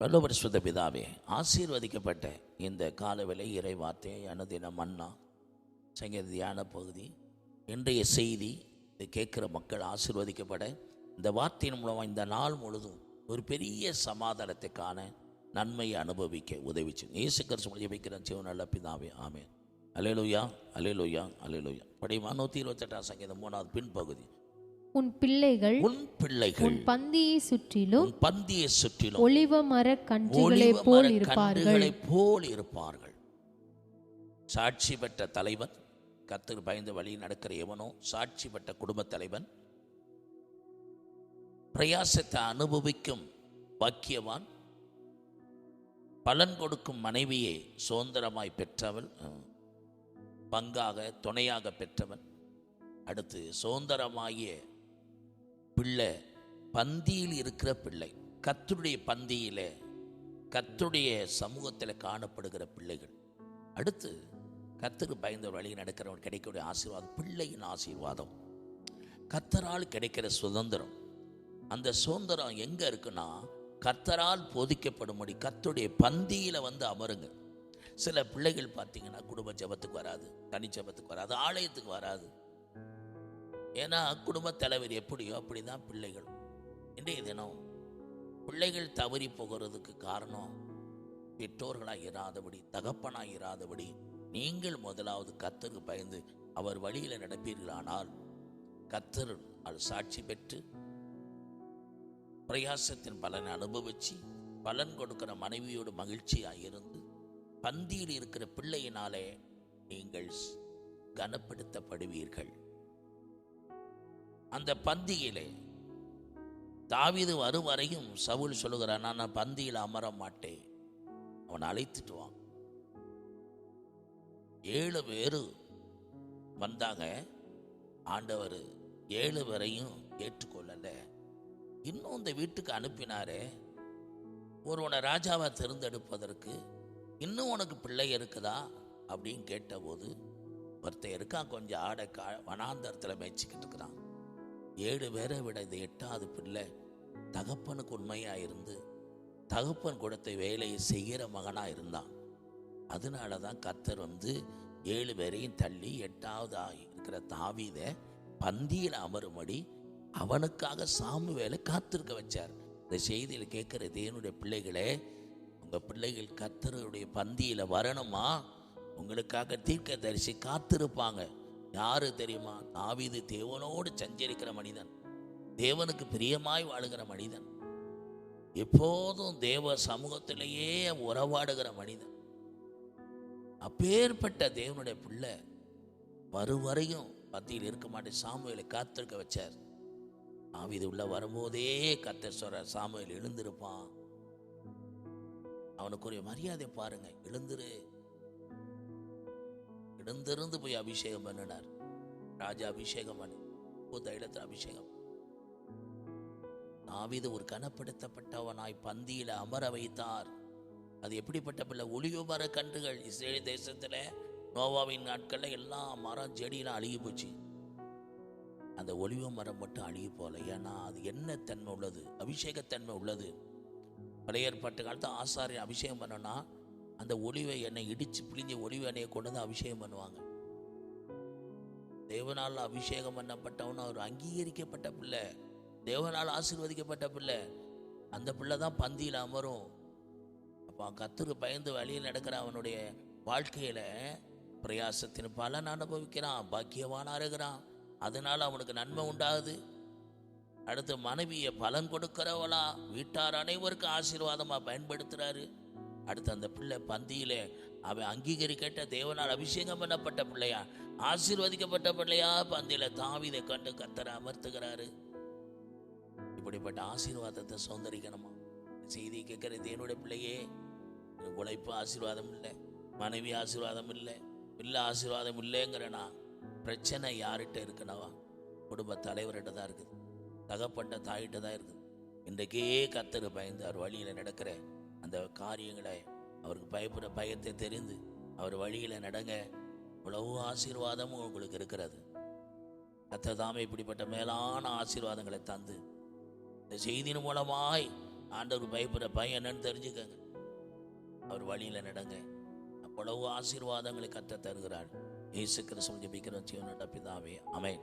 பல்லோபரிசுத்த பிதாவே ஆசீர்வதிக்கப்பட்ட இந்த காலவிலை இறை வார்த்தை அனுதின மன்னா சங்கீத தியான பகுதி இன்றைய செய்தி இதை கேட்குற மக்கள் ஆசீர்வதிக்கப்பட இந்த வார்த்தையின் மூலமாக இந்த நாள் முழுதும் ஒரு பெரிய சமாதானத்தை காண நன்மையை அனுபவிக்க உதவிச்சு இயேசு கிறிஸ்து வைக்கிறேன் சிவன் நல்ல பிதாவே ஆமென். அலேலுயா அலேலுயா அலேலுயா படிமா நூற்றி இருபத்தெட்டாம் சங்கீதம் மூணாவது பின்பகுதி. உன் பிள்ளைகள் உன் பிள்ளைகள் உன் பந்தியை சுற்றிலும் பந்தியை சுற்றிலும் ஒளிவ மர கன்றுகளை போல் இருப்பார்கள். போல் இருப்பார்கள். சாட்சி பெற்ற தலைவன் கத்தர் பயந்து வழி நடக்கிற எவனோ சாட்சி பெற்ற குடும்பத் தலைவன் பிரயாசத்தை அனுபவிக்கும் பாக்கியவான் பலன் கொடுக்கும் மனைவியை சுதந்திரமாய் பெற்றவள் பங்காக துணையாக பெற்றவன் அடுத்து சுதந்திரமாகிய பிள்ளை பந்தியில் இருக்கிற பிள்ளை கத்தருடைய பந்தியில் கத்தருடைய சமூகத்தில் காணப்படுகிற பிள்ளைகள். அடுத்து கத்துக்கு பயந்த வழியில் நடக்கிறவன் கிடைக்கக்கூடிய ஆசீர்வாதம் பிள்ளையின் ஆசீர்வாதம். கத்தரால் கிடைக்கிற சுதந்திரம். அந்த சுதந்திரம் எங்கே இருக்குன்னா கத்தரால் போதிக்கப்படும்படி கத்துடைய பந்தியில் வந்து அமருங்க. சில பிள்ளைகள் பார்த்தீங்கன்னா குடும்ப ஜெபத்துக்கு வராது தனி ஜெபத்துக்கு வராது ஆலயத்துக்கு வராது. ஏன்னா குடும்பத் தலைவர் எப்படியோ அப்படிதான் பிள்ளைகள். இன்றைய தினம் பிள்ளைகள் தவறி போகிறதுக்கு காரணம் பெற்றோர்களாக இராதபடி தகப்பனாக இராதபடி நீங்கள் முதலாவது கத்தருக்கு பயந்து அவர் வழியில் நடப்பீர்களானால் கத்தர் அது சாட்சி பெற்று பிரயாசத்தின் பலனை அனுபவிச்சு பலன் கொடுக்கிற மனைவியோடு மகிழ்ச்சியாக இருந்து பந்தியில் இருக்கிற பிள்ளையினாலே நீங்கள் கனப்படுத்தப்படுவீர்கள். அந்த பந்தியிலே தாவிது வரும் வரையும் சவுல் சொல்லுகிறான் நான் பந்தியில் அமர மாட்டேன் அவனை அழைத்துட்டு வான் ஏழு பேரு வந்தாங்க. ஆண்டவர் ஏழு பேரையும் ஏற்றுக்கொள்ளல. இன்னும் இந்த வீட்டுக்கு அனுப்பினாரே. ஒருவனை ராஜாவை தேர்ந்தெடுப்பதற்கு இன்னும் உனக்கு பிள்ளை இருக்குதா? அப்படின்னு கேட்டபோது ஒருத்தன் இருக்கான் கொஞ்சம் ஆடை கா வனாந்தரத்தில் மேய்ச்சிக்கிட்டு இருக்கிறான். ஏழு பேரை விட இந்த எட்டாவது பிள்ளை தகப்பனுக்கு உண்மையாக இருந்து தகப்பன் கொடுத்த வேலையை செய்கிற மகனாக இருந்தான். அதனால தான் கத்தர் வந்து ஏழு பேரையும் தள்ளி எட்டாவது இருக்கிற தாவீதை பந்தியில் அமரும்படி அவனுக்காக சாமுவேலை காத்திருக்க வச்சார். இந்த செய்தியில் கேட்குற தேவனுடைய பிள்ளைகளே உங்கள் பிள்ளைகள் கத்தருடைய பந்தியில் வரணுமா? உங்களுக்காக தீர்க்க தரிசி காத்திருப்பாங்க. யாரு தெரியுமா? தாவிது தேவனோடு சஞ்சரிக்கிற மனிதன். தேவனுக்கு பிரியமாய் வாழுகிற மனிதன். எப்போதும் தேவ சமூகத்திலேயே உறவாடுகிற மனிதன். அப்பேற்பட்ட தேவனுடைய பிள்ளை வருவரையும் பத்தியில் இருக்க மாட்டேன் சாமுவேலை காத்திருக்க வச்சார். ஆவிது உள்ள வரும்போதே கத்தர் சொல்ற சாமுவேல் எழுந்திருப்பான். அவனுக்குரிய மரியாதை பாருங்க எழுந்துரு. எழுந்திருந்து போய் அபிஷேகம் பண்ணினார். ராஜா அபிஷேகம் பண்ணி தைலத்தில் அபிஷேகம். தாவீது ஒரு கனப்படுத்தப்பட்டவனாய் பந்தியில் அமர வைத்தார். அது எப்படிப்பட்ட பிள்ளை? ஒளிவு மர கன்றுகள். இஸ்ரேல் தேசத்தில் நோவாவின் நாட்களில் எல்லா மரம் செடியெல்லாம் அழுகி போச்சு. அந்த ஒளிவு மரம் மட்டும் அழுகி போகல. ஏன்னா அது என்ன தன்மை உள்ளது? அபிஷேகத்தன்மை உள்ளது. பழைய ஏற்பாட்டு காலத்து ஆசாரியன் அபிஷேகம் பண்ணோன்னா அந்த ஒளிவை என்னை இடிச்சு பிழிஞ்ச ஒளிவை என்னையை கொண்டு வந்து அபிஷேகம் பண்ணுவாங்க. தேவனால் அபிஷேகம் பண்ணப்பட்டவன் அவர் அங்கீகரிக்கப்பட்ட பிள்ளை. தேவனால் ஆசீர்வதிக்கப்பட்ட பிள்ளை. அந்த பிள்ளை தான் பந்தியில் அமரும். அப்போ கத்துக்கு பயந்து வழியில் நடக்கிற அவனுடைய வாழ்க்கையில் பிரயாசத்தின் பலன் அனுபவிக்கிறான் பாக்கியவானாக இருக்கிறான். அதனால் அவனுக்கு நன்மை உண்டாகுது. அடுத்து மனைவியை பலன் கொடுக்கிறவளா வீட்டார் அனைவருக்கும் ஆசீர்வாதமாக பயன்படுத்துகிறாரு அடுத்து அந்த பிள்ளை பந்தியிலே அவன் அங்கீகரிக்கட்ட தேவனால் அபிஷேகம் பண்ணப்பட்ட பிள்ளையா? ஆசீர்வதிக்கப்பட்ட பிள்ளையா? பந்தியில் தாவிதை கண்டு கத்தரை அமர்த்துகிறாரு. இப்படிப்பட்ட ஆசீர்வாதத்தை சுதந்திரிக்கணுமா செய்தி கேட்கிற தேவனுடைய பிள்ளையே உழைப்பு ஆசீர்வாதம் இல்லை மனைவி ஆசீர்வாதம் இல்லை பிள்ளை ஆசீர்வாதம் இல்லைங்கிறனா பிரச்சனை யார்கிட்ட இருக்குனவா? குடும்ப தலைவர்கிட்ட தான் இருக்குது. தகப்பட்ட தாயிட்ட தான் இருக்குது. இன்றைக்கே கத்தர் பயந்து அவர் வழியில் நடக்கிற அந்த காரியங்களை அவருக்கு பயப்பட பயத்தை தெரிந்து அவர் வழியில் நடங்க. இவ்வளவு ஆசீர்வாதமும் உங்களுக்கு இருக்கிறது. கத்தர் தாமே இப்படிப்பட்ட மேலான ஆசீர்வாதங்களை தந்து இந்த செய்தியின் மூலமாய் ஆண்டவர் பயப்படுற பயம் என்னன்னு தெரிஞ்சுக்கங்க. அவர் வழியில் நடங்க. அவ்வளவு ஆசீர்வாதங்களை கத்த தருகிறார். இயேசு கிறிஸ்துவ ஜெபிக்கிற ஜீவனோட பிதாவே அமேன்